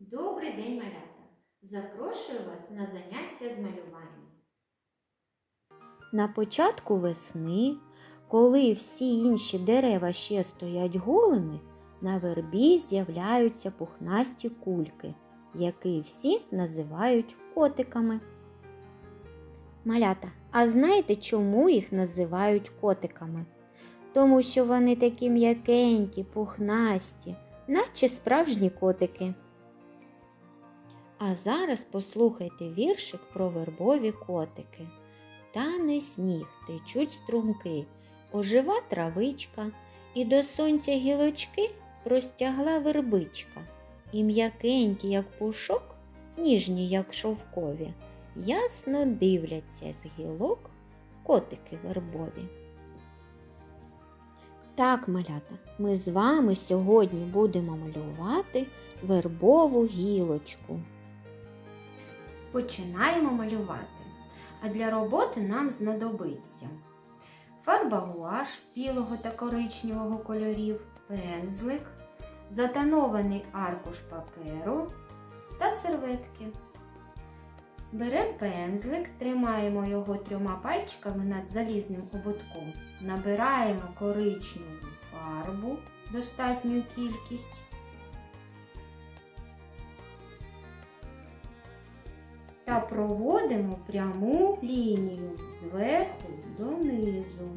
Добрий день, малята! Запрошую вас на заняття з малювання. На початку весни, коли всі інші дерева ще стоять голими, на вербі з'являються пухнасті кульки, які всі називають котиками. Малята, а знаєте, чому їх називають котиками? Тому що вони такі м'якенькі, пухнасті, наче справжні котики. А зараз послухайте віршик про вербові котики. Тане сніг, течуть струмки, ожива травичка, і до сонця гілочки простягла вербичка. І м'якенькі, як пушок, ніжні, як шовкові, ясно дивляться з гілок котики вербові. Так, малята, ми з вами сьогодні будемо малювати вербову гілочку. Починаємо малювати. А для роботи нам знадобиться фарба гуаш білого та коричневого кольорів, пензлик, затонований аркуш паперу та серветки. Беремо пензлик, тримаємо його трьома пальчиками над залізним ободком, набираємо коричневу фарбу, достатню кількість. Проводимо пряму лінію зверху донизу.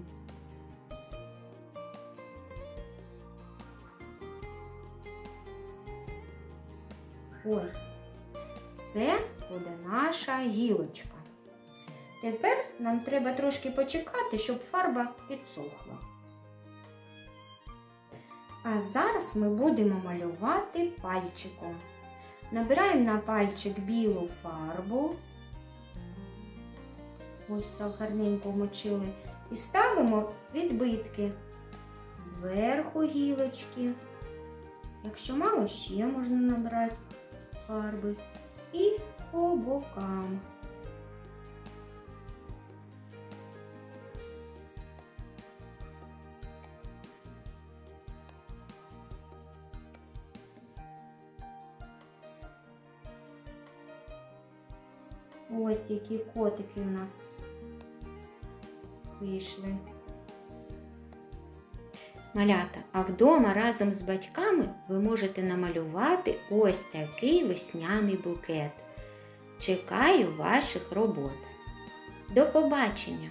Ось це буде наша гілочка. Тепер нам треба трошки почекати, щоб фарба підсохла. А зараз ми будемо малювати пальчиком. Набираємо на пальчик білу фарбу. Ось так гарненько мочили. І ставимо відбитки зверху гілочки. Якщо мало, ще можна набрати фарби. І по бокам. Ось які котики у нас вийшли. Малята, а вдома разом з батьками ви можете намалювати ось такий весняний букет. Чекаю ваших робот. До побачення!